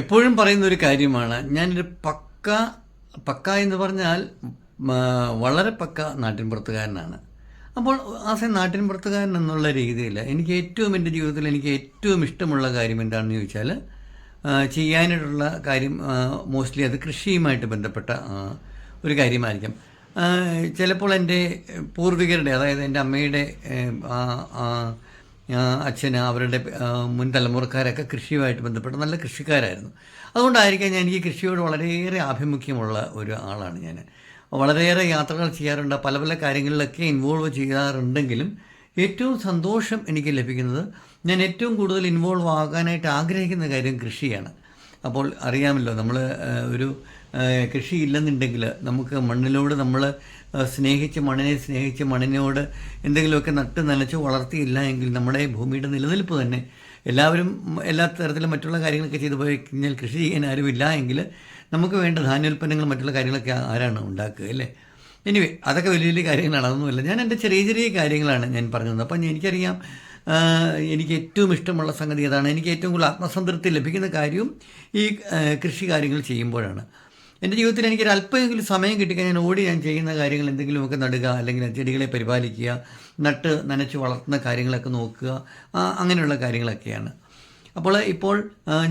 എപ്പോഴും പറയുന്ന ഒരു കാര്യമാണ് ഞാനൊരു പക്ക പക്ക എന്ന് പറഞ്ഞാൽ വളരെ പക്ക നാട്ടിൻപുറത്തുകാരനാണ്. അപ്പോൾ ആസെ നാട്ടിൻപുറത്തുകാരൻ എന്നുള്ള രീതിയിൽ എനിക്ക് ഏറ്റവും എന്റെ ജീവിതത്തിൽ എനിക്ക് ഏറ്റവും ഇഷ്ടമുള്ള കാര്യം എന്താണെന്ന് ചോദിച്ചാൽ ചെയ്യാനായിട്ടുള്ള കാര്യം മോസ്റ്റ്ലി അത് കൃഷിയുമായിട്ട് ബന്ധപ്പെട്ട ഒരു കാര്യമായിരിക്കും. ചിലപ്പോൾ എന്റെ പൂർവികരുടെ അതായത് എന്റെ അമ്മയുടെ അച്ഛന് അവരുടെ മുൻ തലമുറക്കാരൊക്കെ കൃഷിയുമായിട്ട് ബന്ധപ്പെട്ട് നല്ല കൃഷിക്കാരായിരുന്നു. അതുകൊണ്ടായിരിക്കാം ഞാൻ എനിക്ക് കൃഷിയോട് വളരെയേറെ ആഭിമുഖ്യമുള്ള ഒരു ആളാണ് ഞാൻ. വളരെയേറെ യാത്രകൾ ചെയ്യാറുണ്ട്. പല പല കാര്യങ്ങളിലൊക്കെ ഇൻവോൾവ് ചെയ്യാറുണ്ടെങ്കിലും ഏറ്റവും സന്തോഷം എനിക്ക് ലഭിക്കുന്നത് ഞാൻ ഏറ്റവും കൂടുതൽ ഇൻവോൾവ് ആകാനായിട്ട് ആഗ്രഹിക്കുന്ന കാര്യം കൃഷിയാണ്. അപ്പോൾ അറിയാമല്ലോ നമ്മൾ ഒരു കൃഷി ഇല്ലെന്നുണ്ടെങ്കിൽ നമുക്ക് മണ്ണിലോട് നമ്മൾ സ്നേഹിച്ച് മണ്ണിനെ സ്നേഹിച്ച് മണ്ണിനോട് എന്തെങ്കിലുമൊക്കെ നട്ട് നനച്ച് വളർത്തിയില്ല എങ്കിൽ നമ്മുടെ ഭൂമിയുടെ നിലനിൽപ്പ് തന്നെ എല്ലാവരും എല്ലാ തരത്തിലും മറ്റുള്ള കാര്യങ്ങളൊക്കെ ചെയ്തു പോയി കഴിഞ്ഞാൽ കൃഷി ചെയ്യാൻ ആരുമില്ല എങ്കിൽ നമുക്ക് വേണ്ട ധാന്യോൽപ്പന്നങ്ങൾ മറ്റുള്ള കാര്യങ്ങളൊക്കെ ആരാണ് ഉണ്ടാക്കുക അല്ലേ? എനിവേ അതൊക്കെ വലിയ വലിയ കാര്യങ്ങളാണ്. അതൊന്നുമില്ല. ഞാൻ എന്റെ ചെറിയ ചെറിയ കാര്യങ്ങളാണ് ഞാൻ പറഞ്ഞത്. അപ്പം എനിക്കറിയാം എനിക്ക് ഏറ്റവും ഇഷ്ടമുള്ള സംഗതി അതാണ് എനിക്ക് ഏറ്റവും കൂടുതൽ ആത്മസംതൃപ്തി ലഭിക്കുന്ന കാര്യവും ഈ കൃഷി കാര്യങ്ങൾ ചെയ്യുമ്പോഴാണ്. എന്റെ ജീവിതത്തിൽ എനിക്കൊരു അല്പമെങ്കിലും സമയം കിട്ടിക്കഴിഞ്ഞാൽ ഓടി ഞാൻ ചെയ്യുന്ന കാര്യങ്ങൾ എന്തെങ്കിലുമൊക്കെ നടുക അല്ലെങ്കിൽ ചെടികളെ പരിപാലിക്കുക നട്ട് നനച്ച് വളർത്തുന്ന കാര്യങ്ങളൊക്കെ നോക്കുക അങ്ങനെയുള്ള കാര്യങ്ങളൊക്കെയാണ്. അപ്പോൾ ഇപ്പോൾ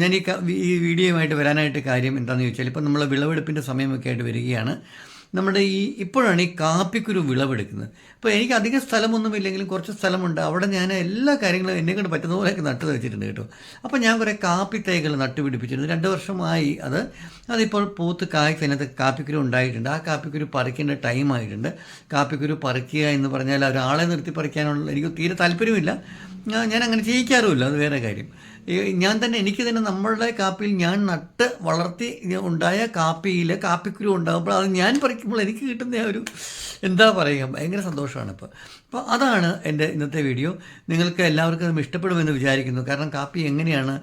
ഞാൻ ഈ വീഡിയോയുമായിട്ട് വരാനായിട്ട് കാര്യം എന്താണെന്ന് ചോദിച്ചാൽ ഇപ്പോൾ നമ്മൾ വിളവെടുപ്പിന്റെ സമയമൊക്കെ ആയിട്ട് വരികയാണ്. നമ്മുടെ ഈ ഇപ്പോഴാണ് ഈ കാപ്പിക്കുരു വിളവെടുക്കുന്നത്. അപ്പോൾ എനിക്ക് അധികം സ്ഥലമൊന്നുമില്ലെങ്കിലും കുറച്ച് സ്ഥലമുണ്ട്. അവിടെ ഞാൻ എല്ലാ കാര്യങ്ങളും എന്നെ കൊണ്ട് പറ്റുന്ന പോലെയൊക്കെ നട്ടു വെച്ചിട്ടുണ്ട് കേട്ടോ. അപ്പോൾ ഞാൻ കുറേ കാപ്പി തൈകൾ നട്ടുപിടിപ്പിച്ചിരുന്നു രണ്ട് വർഷമായി അത്. അതിപ്പോൾ പൂത്ത് കായ്ക്ക് അതിനകത്ത് കാപ്പിക്കുരു ഉണ്ടായിട്ടുണ്ട്. ആ കാപ്പിക്കുരു പറിക്കേണ്ട ടൈം ആയിട്ടുണ്ട്. കാപ്പിക്കുരു പറിക്കുക എന്ന് പറഞ്ഞാൽ ഒരാളെ നിർത്തി പറിക്കാനുള്ള എനിക്ക് തീരെ താല്പര്യമില്ല. ഞാൻ അങ്ങനെ ചെയ്യിക്കാറുമില്ല. അത് വേറെ കാര്യം. ഞാൻ തന്നെ എനിക്ക് തന്നെ നമ്മളുടെ കാപ്പിയിൽ ഞാൻ നട്ട് വളർത്തി ഉണ്ടായ കാപ്പിയിൽ കാപ്പിക്കുരു ഉണ്ടാകുമ്പോൾ അത് ഞാൻ പറിക്കുമ്പോൾ എനിക്ക് കിട്ടുന്ന ഒരു എന്താ പറയുക ഭയങ്കര സന്തോഷമാണ് ഇപ്പോൾ അപ്പോൾ അതാണ് എന്റെ ഇന്നത്തെ വീഡിയോ. നിങ്ങൾക്ക് എല്ലാവർക്കും ഇഷ്ടപ്പെടുമെന്ന് വിചാരിക്കുന്നു. കാരണം കാപ്പി എങ്ങനെയാണ്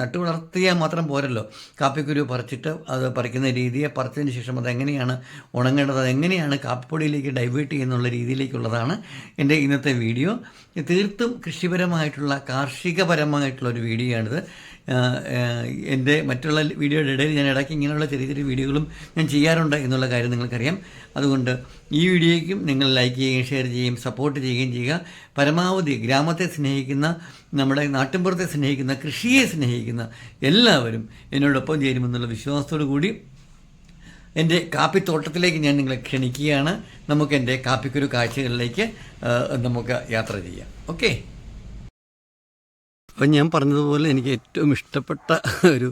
നട്ടു വളർത്തിയാൽ മാത്രം പോരല്ലോ. കാപ്പിക്കുരു പറിച്ചിട്ട് അത് പറിക്കുന്ന രീതിയെ പറിച്ചതിന് ശേഷം അത് എങ്ങനെയാണ് ഉണങ്ങേണ്ടത് എങ്ങനെയാണ് കാപ്പിപ്പൊടിയിലേക്ക് ഡൈവേർട്ട് ചെയ്യുന്നുള്ള രീതിയിലേക്കുള്ളതാണ് എന്റെ ഇന്നത്തെ വീഡിയോ. തീർത്തും കൃഷിപരമായിട്ടുള്ള കാർഷികപരമായിട്ടുള്ള ഒരു വീഡിയോ ആണിത് ആഹ് ആഹ് എന്റെ മറ്റുള്ള വീഡിയോയുടെ ഇടയിൽ ഞാൻ ഇടയ്ക്ക് ഇങ്ങനെയുള്ള ചെറിയ ചെറിയ വീഡിയോകളും ഞാൻ ചെയ്യാറുണ്ട് എന്നുള്ള കാര്യം നിങ്ങൾക്കറിയാം. അതുകൊണ്ട് ഈ വീഡിയോയ്ക്കും നിങ്ങൾ ലൈക്ക് ചെയ്യുകയും ഷെയർ ചെയ്യുകയും സപ്പോർട്ട് ചെയ്യുകയും ചെയ്യുക. പരമാവധി ഗ്രാമത്തെ സ്നേഹിക്കുന്ന നമ്മുടെ നാട്ടിൻപുറത്തെ സ്നേഹിക്കുന്ന കൃഷിയെ സ്നേഹിക്കുന്ന എല്ലാവരും എന്നോടൊപ്പം ചേരുമെന്നുള്ള വിശ്വാസത്തോടു കൂടി എന്റെ കാപ്പിത്തോട്ടത്തിലേക്ക് ഞാൻ നിങ്ങളെ ക്ഷണിക്കുകയാണ്. നമുക്ക് എന്റെ കാപ്പിക്കുരു കാഴ്ചകളിലേക്ക് നമുക്ക് യാത്ര ചെയ്യാം. ഓക്കെ? അപ്പം ഞാൻ പറഞ്ഞതുപോലെ എനിക്ക് ഏറ്റവും ഇഷ്ടപ്പെട്ട ഒരു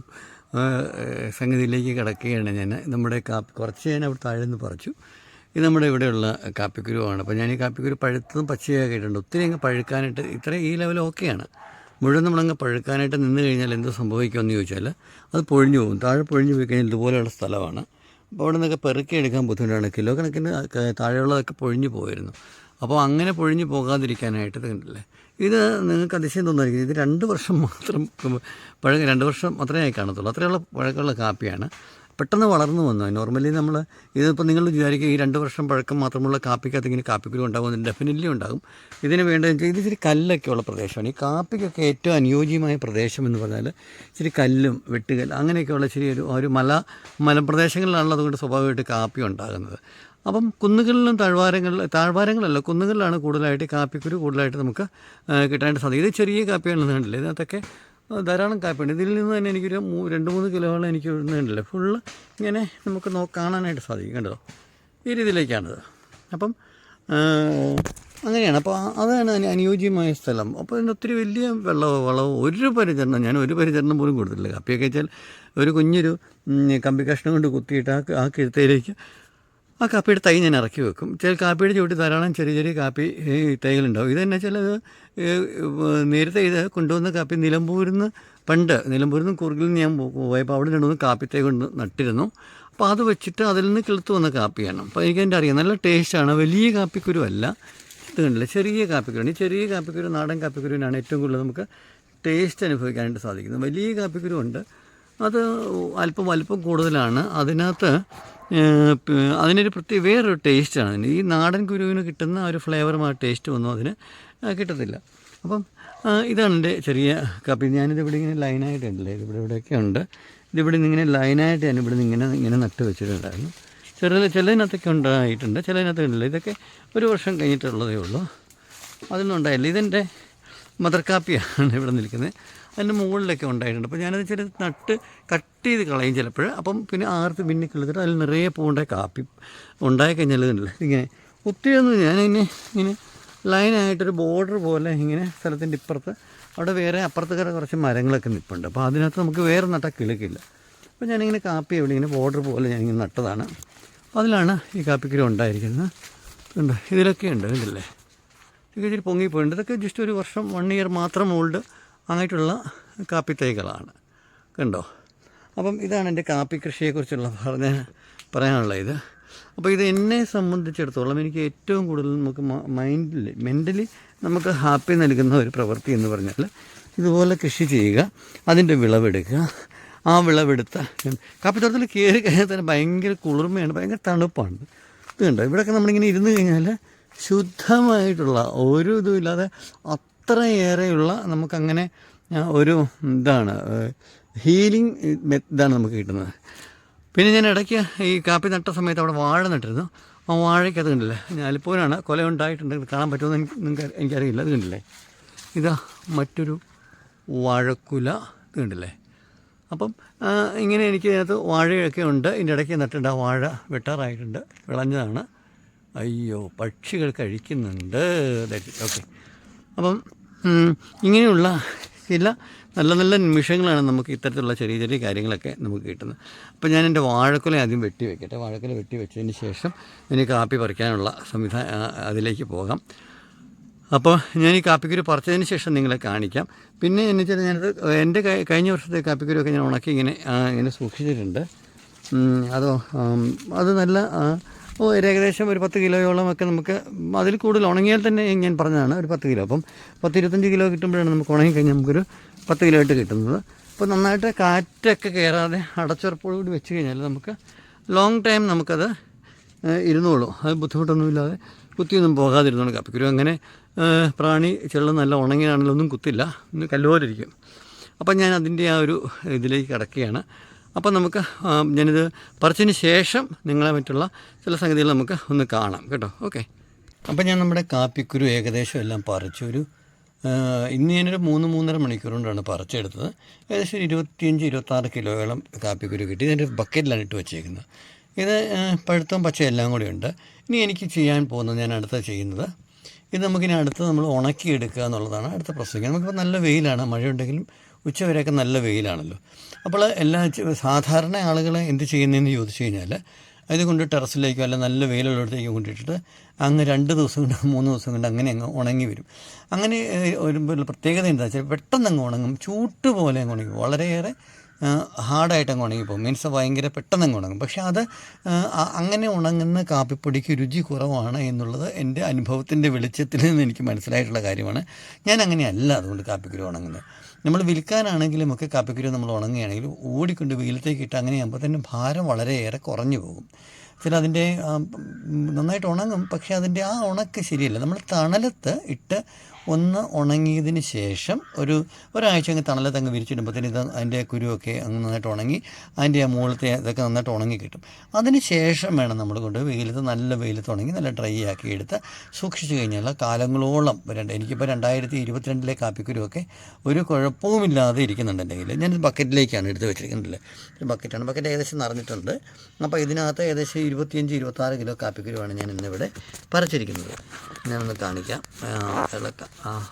സംഗതിയിലേക്ക് കിടക്കുകയാണ് ഞാൻ. നമ്മുടെ കാപ്പി കുറച്ച് ഞാൻ അവിടെ താഴെ നിന്ന് പറിച്ചു. ഇത് നമ്മുടെ ഇവിടെയുള്ള കാപ്പിക്കുരുവാണ്. അപ്പോൾ ഞാൻ ഈ കാപ്പിക്കുരു പഴുത്തതും പച്ചയൊക്കെ ഇട്ടുണ്ട് ഒത്തിരി അങ്ങ് പഴുക്കാനായിട്ട് ഇത്ര ഈ ലെവൽ ഓക്കെയാണ്. മുഴുവൻ നമ്മളങ്ങ് പഴുക്കാനായിട്ട് നിന്ന് കഴിഞ്ഞാൽ എന്ത് സംഭവിക്കുമെന്ന് ചോദിച്ചാൽ അത് പൊഴിഞ്ഞു പോകും. താഴെ പൊഴിഞ്ഞു പോയി കഴിഞ്ഞാൽ ഇതുപോലെയുള്ള സ്ഥലമാണ്. അപ്പോൾ അവിടെ നിന്നൊക്കെ പെറുക്കി എടുക്കാൻ ബുദ്ധിമുട്ടാണ്. കിലോ കണക്കിന് താഴെയുള്ളതൊക്കെ പൊഴിഞ്ഞു പോയിരുന്നു. അപ്പോൾ അങ്ങനെ പൊഴിഞ്ഞു പോകാതിരിക്കാനായിട്ട് കണ്ടില്ലേ? ഇത് നിങ്ങൾക്ക് അതിശയം തോന്നുമായിരിക്കും. ഇത് രണ്ട് വർഷം മാത്രം പഴക രണ്ട് വർഷം മാത്രമേ കാണത്തുള്ളൂ. അത്രയുള്ള പഴക്കമുള്ള കാപ്പിയാണ്. പെട്ടെന്ന് വളർന്നു വന്നു. നോർമലി നമ്മൾ ഇതിപ്പോൾ നിങ്ങൾ വിചാരിക്കുക ഈ രണ്ട് വർഷം പഴക്കം മാത്രമുള്ള കാപ്പിക്കകത്ത് ഇങ്ങനെ കാപ്പിക്കുരു ഉണ്ടാകും ഡെഫിനറ്റ്ലി ഉണ്ടാകും. ഇതിന് വേണ്ടതെന്ന് വെച്ചാൽ ഇത് ഇച്ചിരി കല്ലൊക്കെ ഉള്ള പ്രദേശമാണ്. ഈ കാപ്പിക്കൊക്കെ ഏറ്റവും അനുയോജ്യമായ പ്രദേശം എന്ന് പറഞ്ഞാൽ ഇച്ചിരി കല്ലും വെട്ടുകല്ല് അങ്ങനെയൊക്കെയുള്ള ഇച്ചിരി ഒരു ഒരു മല മലപ്രദേശങ്ങളിലാണല്ലോ അതുകൊണ്ട് സ്വാഭാവികമായിട്ട് കാപ്പി ഉണ്ടാകുന്നത്. അപ്പം കുന്നുകളിലും താഴ്വാരങ്ങളിൽ താഴ്വാരങ്ങളല്ല കുന്നുകളിലാണ് കൂടുതലായിട്ട് കാപ്പിക്കുരു കൂടുതലായിട്ട് നമുക്ക് കിട്ടാനായിട്ട് സാധിക്കും. ഇത് ചെറിയ കാപ്പിയാണെന്ന് കണ്ടില്ല? ഇതിനകത്തൊക്കെ ധാരാളം കാപ്പിയുണ്ട്. ഇതിൽ നിന്ന് തന്നെ എനിക്കൊരു രണ്ട് മൂന്ന് കിലോളം എനിക്ക് ഇടുന്നുണ്ടല്ലേ ഫുള്ള് ഇങ്ങനെ നമുക്ക് നോ കാണാനായിട്ട് സാധിക്കും കണ്ടോ? ഈ രീതിയിലേക്കാണിത്. അപ്പം അങ്ങനെയാണ്. അപ്പോൾ അതാണ് അനുയോജ്യമായ സ്ഥലം. അപ്പോൾ ഇതിന് ഒത്തിരി വലിയ വെള്ളമോ വളമോ ഒരു പരിചരണം ഞാൻ ഒരു പരിചരണം പോലും കൊടുത്തിട്ടില്ല. കപ്പിയൊക്കെ വെച്ചാൽ ഒരു കുഞ്ഞൊരു കമ്പി കഷ്ണം കൊണ്ട് കുത്തിയിട്ട് ആ ആ കിഴുത്തയിലേക്ക് ആ കാപ്പിയുടെ തൈ ഞാൻ ഇറക്കി വെക്കും. ചില കാപ്പിയുടെ ചുവട്ടി ധാരാളം ചെറിയ ചെറിയ കാപ്പി തൈകളുണ്ടാവും. ഇതെന്നെ തന്നെ ചിലത് നേരത്തെ ഇത് കൊണ്ടുവന്ന കാപ്പി നിലമ്പൂരിൽ നിന്ന് പണ്ട് നിലമ്പൂരിൽ നിന്ന് കുറുകിൽ നിന്ന് ഞാൻ പോയപ്പോൾ അവിടെ രണ്ടു മൂന്ന് കാപ്പി തൈ കൊണ്ട് നട്ടിരുന്നു. അപ്പോൾ അത് വെച്ചിട്ട് അതിൽ നിന്ന് കിളുത്ത് വന്ന കാപ്പിയാണ്. അപ്പോൾ എനിക്ക് എന്റെ അറിയാം നല്ല ടേസ്റ്റാണ്. വലിയ കാപ്പിക്കുരു അല്ല. ഇത് കണ്ടില്ല? ചെറിയ കാപ്പിക്കുരു ഈ ചെറിയ കാപ്പിക്കുരു നാടൻ കാപ്പിക്കുരുവിനാണ് ഏറ്റവും കൂടുതൽ നമുക്ക് ടേസ്റ്റ് അനുഭവിക്കാനായിട്ട് സാധിക്കുന്നത്. വലിയ കാപ്പിക്കുരു ഉണ്ട് അത് അല്പം വലിപ്പം കൂടുതലാണ്. അതിനകത്ത് അതിനൊരു പ്രത്യേക വേറൊരു ടേസ്റ്റാണ്. അതിന് ഈ നാടൻ കുരുവിന് കിട്ടുന്ന ഒരു ഫ്ലേവറും ആ ടേസ്റ്റും ഒന്നും അതിന് കിട്ടത്തില്ല. അപ്പം ഇതാണ് എന്റെ ചെറിയ കപ്പി. ഞാനിത് ഇവിടെ ഇങ്ങനെ ലൈനായിട്ടുണ്ടല്ലേ ഇവിടെ ഇവിടെയൊക്കെ ഉണ്ട്. ഇതിവിടെ നിന്ന് ഇങ്ങനെ ലൈനായിട്ട് ഞാൻ ഇവിടെ നിന്ന് ഇങ്ങനെ ഇങ്ങനെ നട്ട് വെച്ചിട്ടുണ്ടായിരുന്നു. ചെറിയ ചിലതിനകത്തൊക്കെ ഉണ്ടായിട്ടുണ്ട് ചിലതിനകത്ത് ഉണ്ടല്ലോ ഇതൊക്കെ ഒരു വർഷം കഴിഞ്ഞിട്ടുള്ളതേ ഉള്ളൂ. അതൊന്നും ഉണ്ടായില്ല. ഇതെന്റെ മദർ കാപ്പിയാണ് ഇവിടെ നിൽക്കുന്നത്. അതിന്റെ മുകളിലൊക്കെ ഉണ്ടായിട്ടുണ്ട്. അപ്പോൾ ഞാനത് ചില നട്ട് കട്ട് ചെയ്ത് കളയും ചിലപ്പോൾ അപ്പം പിന്നെ ആർത്ത് പിന്നെ കിളിച്ചിട്ട് അതിൽ നിറയെ പൂണ്ട കാപ്പി ഉണ്ടായി കഴിഞ്ഞാൽ ഇങ്ങനെ ഇങ്ങനെ ഒത്തിരിയൊന്നും ഞാനിങ്ങനെ ഇങ്ങനെ ലൈനായിട്ടൊരു ബോർഡർ പോലെ ഇങ്ങനെ സ്ഥലത്തിന്റെ ഇപ്പുറത്ത് അവിടെ വേറെ അപ്പുറത്ത് കയറി കുറച്ച് മരങ്ങളൊക്കെ നിൽപ്പുണ്ട് അപ്പോൾ അതിനകത്ത് നമുക്ക് വേറെ നട്ടാൽ കിളിക്കില്ല. അപ്പോൾ ഞാനിങ്ങനെ കാപ്പി എവിടെ ഇങ്ങനെ ബോർഡർ പോലെ ഞാനിങ്ങനെ നട്ടതാണ്. അതിലാണ് ഈ കാപ്പിക്കിരി ഉണ്ടായിരിക്കുന്നത്. ഉണ്ട് ഇതിലൊക്കെ ഉണ്ട് ഇതിലല്ലേ ഇതൊക്കെ ഇച്ചിരി പൊങ്ങിപ്പോയിട്ടുണ്ട്. ഇതൊക്കെ ജസ്റ്റ് ഒരു വർഷം വൺ ഇയർ മാത്രം ഓൾഡ് ആയിട്ടുള്ള കാപ്പി തൈകളാണ് കണ്ടോ? അപ്പം ഇതാണ് എന്റെ കാപ്പി കൃഷിയെക്കുറിച്ചുള്ള പറഞ്ഞ പറയാനുള്ള ഇത്. അപ്പോൾ ഇത് എന്നെ സംബന്ധിച്ചിടത്തോളം എനിക്ക് ഏറ്റവും കൂടുതൽ നമുക്ക് മൈൻഡിൽ മെന്റലി നമുക്ക് ഹാപ്പി നൽകുന്ന ഒരു പ്രവൃത്തി എന്ന് പറഞ്ഞാൽ ഇതുപോലെ കൃഷി ചെയ്യുക അതിന്റെ വിളവെടുക്കുക. ആ വിളവെടുത്ത കാപ്പിത്തോട്ടത്തിൽ കയറി കഴിഞ്ഞാൽ തന്നെ ഭയങ്കര കുളിർമയാണ് ഭയങ്കര തണുപ്പാണ്. ഇത് കണ്ടോ? ഇവിടെയൊക്കെ നമ്മളിങ്ങനെ ഇരുന്ന് കഴിഞ്ഞാൽ ശുദ്ധമായിട്ടുള്ള ഒരു ഇതും ഇല്ലാതെ അത്രയേറെയുള്ള നമുക്കങ്ങനെ ഒരു ഇതാണ് ഹീലിംഗ് ഇതാണ് നമുക്ക് കിട്ടുന്നത്. പിന്നെ ഞാൻ ഇടയ്ക്ക് ഈ കാപ്പി നട്ട സമയത്ത് അവിടെ വാഴ നട്ടിരുന്നു. ആ വാഴയ്ക്കത് കണ്ടില്ലേ? ഞാലിപ്പോനാണ് കൊല ഉണ്ടായിട്ടുണ്ടെങ്കിൽ കാണാൻ പറ്റുമെന്ന് എനിക്ക് നിങ്ങൾക്ക് എനിക്കറിയില്ല. അത് കണ്ടില്ലേ? ഇതാ മറ്റൊരു വാഴക്കുല. ഇത് കണ്ടില്ലേ? അപ്പം ഇങ്ങനെ എനിക്ക് അതിനകത്ത് വാഴയൊക്കെ ഉണ്ട്. ഇതിന്റെ ഇടയ്ക്ക് നട്ടിട്ടുണ്ട്. ആ വാഴ വെട്ടാറായിട്ടുണ്ട്. വിളഞ്ഞതാണ്. അയ്യോ പക്ഷികൾ കഴിക്കുന്നുണ്ട്. ഓക്കെ. അപ്പം ഇങ്ങനെയുള്ള ചില നല്ല നല്ല നിമിഷങ്ങളാണ് നമുക്ക് ഇത്തരത്തിലുള്ള ചെറിയ ചെറിയ കാര്യങ്ങളൊക്കെ നമുക്ക് കിട്ടുന്നത്. അപ്പോൾ ഞാൻ എന്റെ വാഴക്കുല ആദ്യം വെട്ടി വെക്കട്ടെ. വാഴക്കുല വെട്ടി വെച്ചതിന് ശേഷം എനിക്ക് കാപ്പി പറിക്കാനുള്ള സംവിധാനം അതിലേക്ക് പോകാം. അപ്പോൾ ഞാൻ ഈ കാപ്പിക്കുരു പറിച്ചതിന് ശേഷം നിങ്ങളെ കാണിക്കാം. പിന്നെ എന്ന് വെച്ചാൽ ഞാനത് എന്റെ കഴിഞ്ഞ വർഷത്തെ കാപ്പിക്കുരുവൊക്കെ ഞാൻ ഉണക്കി ഇങ്ങനെ ഇങ്ങനെ സൂക്ഷിച്ചിട്ടുണ്ട്. അതോ അത് നല്ല ഒരു ഏകദേശം ഒരു പത്ത് കിലോയോളം ഒക്കെ നമുക്ക് അതിൽ കൂടുതൽ ഉണങ്ങിയാൽ തന്നെ ഞാൻ പറഞ്ഞതാണ് ഒരു പത്ത് കിലോ. അപ്പം പത്ത് ഇരുപത്തഞ്ച് കിലോ കിട്ടുമ്പോഴാണ് നമുക്ക് ഉണങ്ങിക്കഴിഞ്ഞാൽ നമുക്കൊരു പത്ത് കിലോ ആയിട്ട് കിട്ടുന്നത്. അപ്പോൾ നന്നായിട്ട് കാറ്റൊക്കെ കയറാതെ അടച്ചുറപ്പോടുകൂടി വെച്ച് കഴിഞ്ഞാൽ നമുക്ക് ലോങ് ടൈം നമുക്കത് ഇരുന്നോളൂ. അത് ബുദ്ധിമുട്ടൊന്നുമില്ലാതെ കുത്തിയൊന്നും പോകാതിരുന്നോളൂ കപ്പിക്കുരു അങ്ങനെ പ്രാണി ചെള്ളം നല്ല ഉണങ്ങിയാണെങ്കിലൊന്നും കുത്തില്ല. കല്ലുപോലിരിക്കും. അപ്പം ഞാൻ അതിന്റെ ആ ഒരു ഇതിലേക്ക് കിടക്കുകയാണ്. അപ്പം നമുക്ക് ഞാനിത് പറിച്ചതിന് ശേഷം നിങ്ങളെ മറ്റുള്ള ചില സംഗതികൾ നമുക്ക് ഒന്ന് കാണാം കേട്ടോ. ഓക്കെ. അപ്പം ഞാൻ നമ്മുടെ കാപ്പിക്കുരു ഏകദേശം എല്ലാം പറിച്ചു ഒരു ഇന്ന് ഞാനൊരു മൂന്ന് മൂന്നര മണിക്കൂർ കൊണ്ടാണ് പറിച്ചെടുത്തത്. ഏകദേശം ഒരു ഇരുപത്തിയഞ്ച് ഇരുപത്താറ് കിലോയോളം കാപ്പിക്കുരു കിട്ടി. ഇതിന്റെ ബക്കറ്റിലാണ് ഇട്ട് വെച്ചേക്കുന്നത്. ഇത് പഴുത്തവും പച്ചയും എല്ലാം കൂടി ഉണ്ട്. ഇനി എനിക്ക് ചെയ്യാൻ പോകുന്നത് ഞാൻ അടുത്ത ചെയ്യുന്നത്. ഇത് നമുക്കിനി അടുത്ത് നമ്മൾ ഉണക്കിയെടുക്കുക എന്നുള്ളതാണ് അടുത്ത പ്രശ്നം നമുക്കിപ്പോൾ നല്ല വെയിലാണ്. മഴയുണ്ടെങ്കിലും ഉച്ചവരെയൊക്കെ നല്ല വെയിലാണല്ലോ. അപ്പോൾ എല്ലാ സാധാരണ ആളുകൾ എന്ത് ചെയ്യുന്നതെന്ന് ചോദിച്ചു കഴിഞ്ഞാൽ അത് കൊണ്ട് ടെറസിലേക്കോ അല്ല നല്ല വെയിലുള്ളിടത്തേക്കോ കൊണ്ടിട്ടിട്ട് അങ്ങ് രണ്ട് ദിവസം കൊണ്ട് മൂന്ന് ദിവസം കൊണ്ട് അങ്ങനെ അങ്ങ് ഉണങ്ങി വരും. അങ്ങനെ ഒരു പ്രത്യേകത എന്താ വെച്ചാൽ പെട്ടെന്ന് അങ്ങ് ഉണങ്ങും. ചൂട്ട് പോലെ അങ്ങ് ഉണങ്ങി വളരെയേറെ ഹാർഡായിട്ട് അങ്ങ് ഉണങ്ങിപ്പോകും മീൻസ് ഭയങ്കര പെട്ടെന്ന് അങ്ങ് ഉണങ്ങും. പക്ഷേ അത് അങ്ങനെ ഉണങ്ങുന്ന കാപ്പിപ്പൊടിക്ക് രുചി കുറവാണ് എന്നുള്ളത് എന്റെ അനുഭവത്തിന്റെ വെളിച്ചത്തിൽ നിന്ന് എനിക്ക് മനസ്സിലായിട്ടുള്ള കാര്യമാണ്. ഞാൻ അങ്ങനെയല്ല അതുകൊണ്ട് കാപ്പിക്കുരു ഉണങ്ങുന്നത്. നമ്മൾ വിൽക്കാനാണെങ്കിലും ഒക്കെ കാപ്പിക്കുരു നമ്മൾ ഉണങ്ങുകയാണെങ്കിലും ഓടിക്കൊണ്ട് വെയിലത്തേക്ക് ഇട്ട് അങ്ങനെയാകുമ്പോൾ തന്നെ ഭാരം വളരെയേറെ കുറഞ്ഞു പോകും. ചില അതിന്റെ നന്നായിട്ട് ഉണങ്ങും പക്ഷേ അതിന്റെ ആ ഉണക്ക് ശരിയല്ല. നമ്മൾ തണലത്ത് ഇട്ട് ഒന്ന് ഉണങ്ങിയതിന് ശേഷം ഒരു ഒരാഴ്ച അങ്ങ് തണലത്ത് അങ്ങ് വിരിച്ചിടുമ്പോഴത്തേന് ഇത് അതിന്റെ കുരുവൊക്കെ അങ്ങ് നന്നായിട്ട് ഉണങ്ങി അതിന്റെ ആ മുകളിലത്തെ ഇതൊക്കെ നന്നായിട്ട് ഉണങ്ങി കിട്ടും. അതിന് ശേഷം വേണം നമ്മൾ കൊണ്ട് വെയിലത്ത് നല്ല വെയിലത്ത് ഉണങ്ങി നല്ല ഡ്രൈ ആക്കി എടുത്ത് സൂക്ഷിച്ചു കഴിഞ്ഞാൽ കാലങ്ങളോളം രണ്ട് എനിക്കിപ്പോൾ രണ്ടായിരത്തി ഇരുപത്തിരണ്ടിലെ കാപ്പിക്കുരുവൊക്കെ ഒരു കുഴപ്പവുമില്ലാതെ ഇരിക്കുന്നുണ്ട് എന്റെ കയ്യിൽ. ഞാൻ ബക്കറ്റിലേക്കാണ് എടുത്ത് വെച്ചിരിക്കുന്നുണ്ടല്ലേ ഒരു ബക്കറ്റാണ്. ബക്കറ്റ് ഏകദേശം നിറഞ്ഞിട്ടുണ്ട്. അപ്പോൾ ഇതിനകത്ത് ഏകദേശം ഇരുപത്തിയഞ്ച് ഇരുപത്താറ് കിലോ കാപ്പിക്കുരുവാണ് ഞാൻ ഇന്നിവിടെ പറിച്ചിരിക്കുന്നത്. ഞാനൊന്ന് കാണിക്കാം. ഇളക്കാം. ആ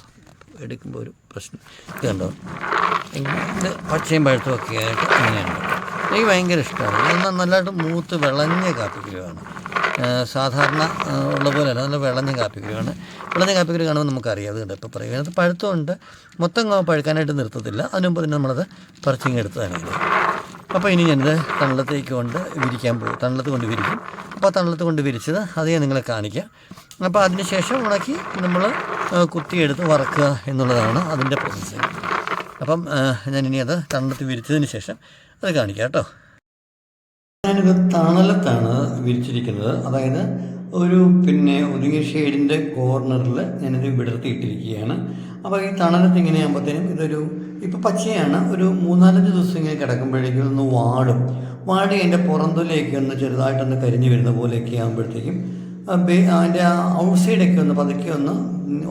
എടുക്കുമ്പോൾ ഒരു പ്രശ്നം. ഇത് കണ്ടോ? ഇങ്ങനെ ഇത് പച്ചയും പഴുത്തും ഒക്കെ ആയിട്ട് ഇങ്ങനെയുണ്ട്. എനിക്ക് ഭയങ്കര ഇഷ്ടമാണ്. ഇത് നല്ലതായിട്ട് മൂത്ത് വിളഞ്ഞ കാപ്പിക്കുരുവാണ്. സാധാരണ ഉള്ള പോലെ അല്ല നല്ല വിളഞ്ഞ കാപ്പിക്കുരുവാണ്. വിളഞ്ഞ കാപ്പിക്കുരു കാണുമ്പോൾ നമുക്കറിയാം. അതുകൊണ്ട് കണ്ടോ? ഇപ്പോൾ പറയും. അത് പഴുത്തമുണ്ട് മൊത്തം പഴുക്കാനായിട്ട് നിർത്തത്തില്ല. അതിനുമ്പോൾ തന്നെ നമ്മളത് പറിച്ചിങ്ങെടുത്ത് ഇത്. അപ്പോൾ ഇനി ഞാനിത് തണലത്തേക്ക് കൊണ്ട് വിരിക്കാൻ പോകും തണലത്ത് കൊണ്ട് വിരിക്കും. അപ്പോൾ തണലത്ത് കൊണ്ട് വിരിച്ചത് അത് നിങ്ങളെ കാണിക്കാം. അപ്പോൾ അതിന് ശേഷം ഉണക്കി നമ്മൾ കുത്തിയെടുത്ത് വറക്കുക എന്നുള്ളതാണ് അതിന്റെ പ്രോസസ്സ് അപ്പം ഞാനിനി അത് തണലത്ത് വിരിച്ചതിന് ശേഷം അത് കാണിക്കാം കേട്ടോ. ഞാനിത് തണലത്താണ് വിരിച്ചിരിക്കുന്നത്. അതായത് ഒരു പിന്നെ ഒതുങ്ങിയ ഷെയ്ഡിന്റെ കോർണറിൽ ഞാനിത് വിടർത്തിയിട്ടിരിക്കുകയാണ്. അപ്പോൾ ഈ തണലത്ത് ഇങ്ങനെ ആകുമ്പോഴത്തേനും ഇതൊരു ഇപ്പോൾ പച്ചയാണ് ഒരു മൂന്നാലഞ്ച് ദിവസം ഇങ്ങനെ കിടക്കുമ്പോഴേക്കും ഒന്ന് വാടും. വാടി അതിന്റെ പുറന്തൊലിയൊക്കെ ഒന്ന് ചെറുതായിട്ടൊന്ന് കരിഞ്ഞു വരുന്ന പോലെയൊക്കെ ആകുമ്പോഴത്തേക്കും അതിന്റെ ആ ഔട്ട് സൈഡൊക്കെ ഒന്ന് പതുക്കെ ഒന്ന്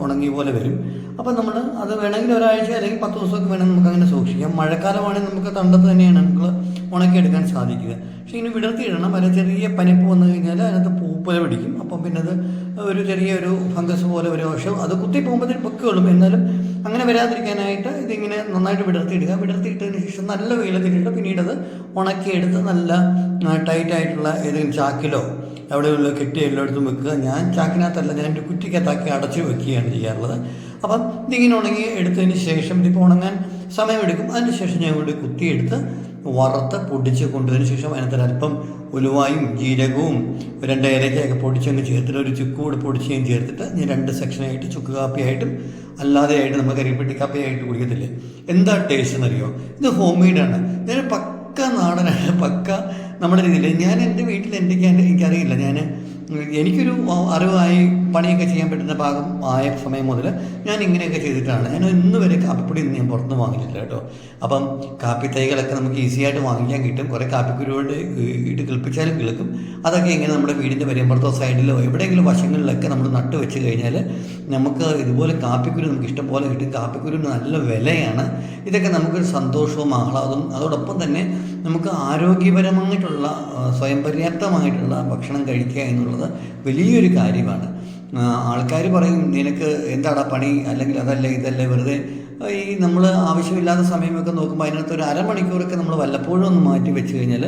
ഉണങ്ങി പോലെ വരും. അപ്പോൾ നമ്മൾ അത് വേണമെങ്കിൽ ഒരാഴ്ച അല്ലെങ്കിൽ പത്ത് ദിവസമൊക്കെ വേണമെങ്കിൽ നമുക്ക് അങ്ങനെ സൂക്ഷിക്കാം. മഴക്കാലമാണെങ്കിൽ നമുക്ക് തണ്ടത്ത് തന്നെയാണ് നമുക്ക് ഉണക്കിയെടുക്കാൻ സാധിക്കുക. പക്ഷേ ഇനി വിടർത്തിയിടണം. അതിന് ചെറിയ പനിപ്പ് വന്നു കഴിഞ്ഞാൽ അതിനകത്ത് പൂപ്പല പിടിക്കും. അപ്പം പിന്നെ അത് ഒരു ചെറിയൊരു ഫംഗസ് പോലെ ഒരു പക്ഷേ അത് കുത്തി പോകുമ്പോഴത്തേക്കും പൊക്കുകളും എന്നാലും അങ്ങനെ വരാതിരിക്കാനായിട്ട് ഇതിങ്ങനെ നന്നായിട്ട് വിടർത്തിയിടുക. വിടർത്തിയിട്ടതിന് ശേഷം നല്ല വെയിലത്തിലിട്ട് പിന്നീട് അത് ഉണക്കിയെടുത്ത് നല്ല ടൈറ്റായിട്ടുള്ള ഏതെങ്കിലും ചാക്കിലോ എവിടെയുള്ള കെട്ടി എല്ലായിടത്തും വെക്കുക. ഞാൻ ചാക്കിനകത്തല്ല ഞാൻ ഒരു കുറ്റിക്കകത്താക്കി അടച്ച് വെക്കുകയാണ് ചെയ്യാറുള്ളത്. അപ്പം ഇതിങ്ങനെ ഉണങ്ങി എടുത്തതിന് ശേഷം ഇതിപ്പോൾ ഉണങ്ങാൻ സമയമെടുക്കും. അതിന് ശേഷം ഞാൻ ഇവിടെ കുത്തിയെടുത്ത് വറുത്ത് പൊടിച്ച് കൊണ്ടതിന് ശേഷം അതിനകത്ത് അല്പം ഉലുവായും ജീരകവും രണ്ട് ഏലക്കയൊക്കെ പൊടിച്ചങ്ങ് ചേർത്തിട്ട് ഒരു ചുക്ക് കൂടെ പൊടിച്ച് ചേർത്തിട്ട് ഞാൻ രണ്ട് സെക്ഷനായിട്ട് ചുക്ക് കാപ്പിയായിട്ടും അല്ലാതെ ആയിട്ട് നമ്മൾ കരിപ്പെട്ടി കാപ്പിയായിട്ട് കുടിക്കത്തില്ലേ? എന്താ ടേസ്റ്റ് എന്നറിയോ? ഇത് ഹോം മെയ്ഡാണ് ഞാൻ പക്ക നാടനാണ് പക്ക നമ്മുടെ രീതിയിൽ ഞാൻ എന്റെ വീട്ടിൽ എന്റെ എനിക്കറിയില്ല. ഞാൻ എനിക്കൊരു അറിവായി പണിയൊക്കെ ചെയ്യാൻ പറ്റുന്ന ഭാഗം ആയ സമയം മുതൽ ഞാൻ ഇങ്ങനെയൊക്കെ ചെയ്തിട്ടാണ്. ഞാൻ ഇന്ന് വരെ കാപ്പിപ്പൊടി ഒന്നും ഞാൻ പുറത്തുനിന്ന് വാങ്ങിയിട്ടില്ല കേട്ടോ. അപ്പം കാപ്പി തൈകളൊക്കെ നമുക്ക് ഈസി ആയിട്ട് വാങ്ങിക്കാൻ കിട്ടും. കുറേ കാപ്പിക്കുരുവോട് ഇട്ട് കിളിപ്പിച്ചാലും കിളിക്കും. അതൊക്കെ ഇങ്ങനെ നമ്മുടെ വീടിന്റെ പരിമ്പുറത്തോ സൈഡിലോ എവിടെയെങ്കിലും വശങ്ങളിലൊക്കെ നമ്മൾ നട്ട് വെച്ച് കഴിഞ്ഞാൽ നമുക്ക് ഇതുപോലെ കാപ്പിക്കുരു നമുക്ക് ഇഷ്ടം പോലെ കിട്ടും. കാപ്പിക്കുരുവിന് നല്ല വിലയാണ്. ഇതൊക്കെ നമുക്കൊരു സന്തോഷവും ആഹ്ലാദവും അതോടൊപ്പം തന്നെ നമുക്ക് ആരോഗ്യപരമായിട്ടുള്ള സ്വയം പര്യാപ്തമായിട്ടുള്ള ഭക്ഷണം കഴിക്കുക എന്നുള്ളത് വലിയൊരു കാര്യമാണ്. ആൾക്കാർ പറയും നിനക്ക് എന്താടാ പണി? അല്ലെങ്കിൽ അതല്ല ഇതല്ലേ വെറുതെ. ഈ നമ്മൾ ആവശ്യമില്ലാത്ത സമയമൊക്കെ നോക്കുമ്പോൾ അതിനകത്ത് ഒരു അരമണിക്കൂറൊക്കെ നമ്മൾ വല്ലപ്പോഴും ഒന്ന് മാറ്റി വെച്ച് കഴിഞ്ഞാൽ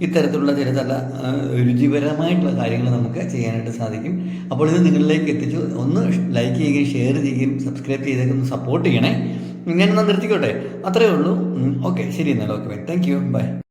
ഇത്തരത്തിലുള്ള ചില ആ, രുചിപരമായിട്ടുള്ള കാര്യങ്ങൾ നമുക്ക് ചെയ്യാനായിട്ട് സാധിക്കും. അപ്പോൾ ഇത് നിങ്ങളിലേക്ക് എത്തിച്ചു. ഒന്ന് ലൈക്ക് ചെയ്യുകയും ഷെയർ ചെയ്യുകയും സബ്സ്ക്രൈബ് ചെയ്തൊക്കെ ഒന്ന് സപ്പോർട്ട് ചെയ്യണേ. ഇങ്ങനെ നിർത്തിക്കോട്ടെ. അത്രയേ ഉള്ളൂ. ഓക്കെ ശരി എന്നാൽ okay bye thank you bye